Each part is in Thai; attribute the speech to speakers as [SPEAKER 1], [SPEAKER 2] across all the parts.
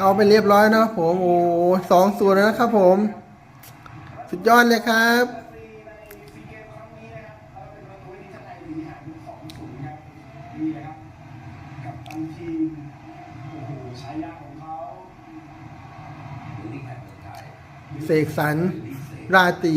[SPEAKER 1] เข้าไปเรียบร้อยนะครับผมโอ้สองส่วนแล้วนะครับผม สุดยอดเลยครับ
[SPEAKER 2] เส
[SPEAKER 1] กสรรราตี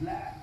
[SPEAKER 2] black.